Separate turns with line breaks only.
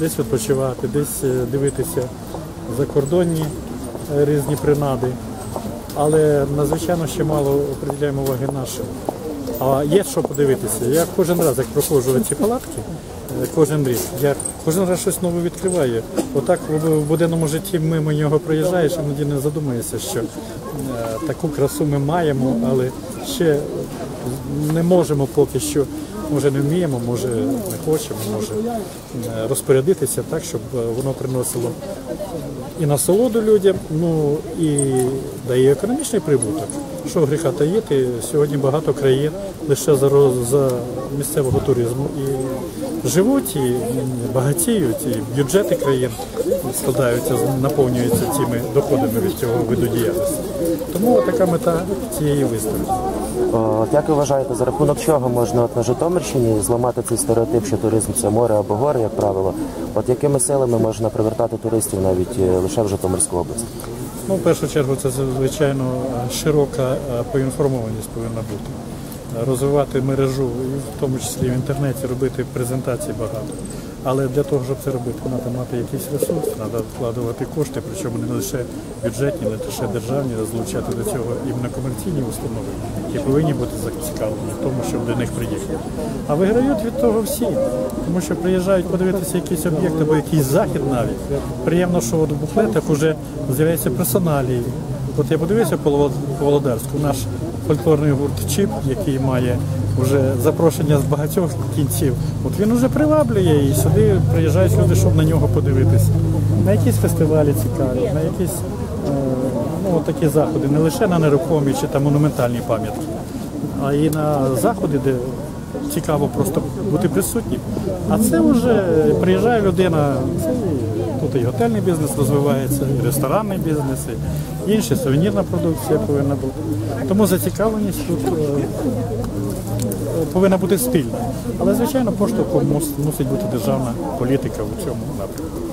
десь відпочивати, десь е, дивитися закордонні е, різні принади. Але надзвичайно ще мало приділяємо уваги нашим. А є що подивитися. Я кожен раз, як проходжу ці палатки, е, кожен рік, я кожен раз щось нове відкриваю. Отак в буденному житті мимо нього проїжджаєш, іноді не задумуєшся, що таку красу ми маємо, але ще не можемо поки що, може не вміємо, може не хочемо, може е, розпорядитися так, щоб е, воно приносило і насолоду людям, ну і дає економічний прибуток. Що гріха таїти, сьогодні багато країн лише за, за місцевого туризму і живуть, і багатіють, і бюджети країн складаються, наповнюються цими доходами від цього виду діяльності. Тому така мета цієї виставки.
Як ви вважаєте, за рахунок чого можна от на Житомирщині зламати цей стереотип, що туризм це море або гори, як правило? От якими силами можна привертати туристів навіть е, лише в Житомирську область?
Ну, в першу чергу, це звичайно широка е, поінформованість повинна бути. Розвивати мережу, в тому числі в інтернеті, робити презентацій багато. Але для того, щоб це робити, треба мати якийсь ресурс, треба вкладувати кошти, причому не лише бюджетні, не лише державні, а залучати до цього іменно комерційні установи, які повинні бути зацікавлені в тому, щоб до них приїхати. А виграють від того всі, тому що приїжджають подивитися якийсь об'єкт або якийсь захід навіть. Приємно, що от в буклетах вже з'являються персоналії. От я подивився по по Володарську, наш фольклорний гурт Чіп, який має вже запрошення з багатьох кінців. От він вже приваблює і сюди приїжджають люди, щоб на нього подивитися. На якісь фестивалі цікаві, на якісь е, ну, такі заходи, не лише на нерухомі чи там монументальні пам'ятки, а і на заходи, де цікаво просто бути присутнім. А це вже приїжджає людина, це тут і готельний бізнес розвивається, і ресторанний бізнес, і інші сувенірна продукція повинна бути. Тому зацікавленість тут е, повинна бути спільна. Але, звичайно, поштовхом мусить бути державна політика у цьому напрямку.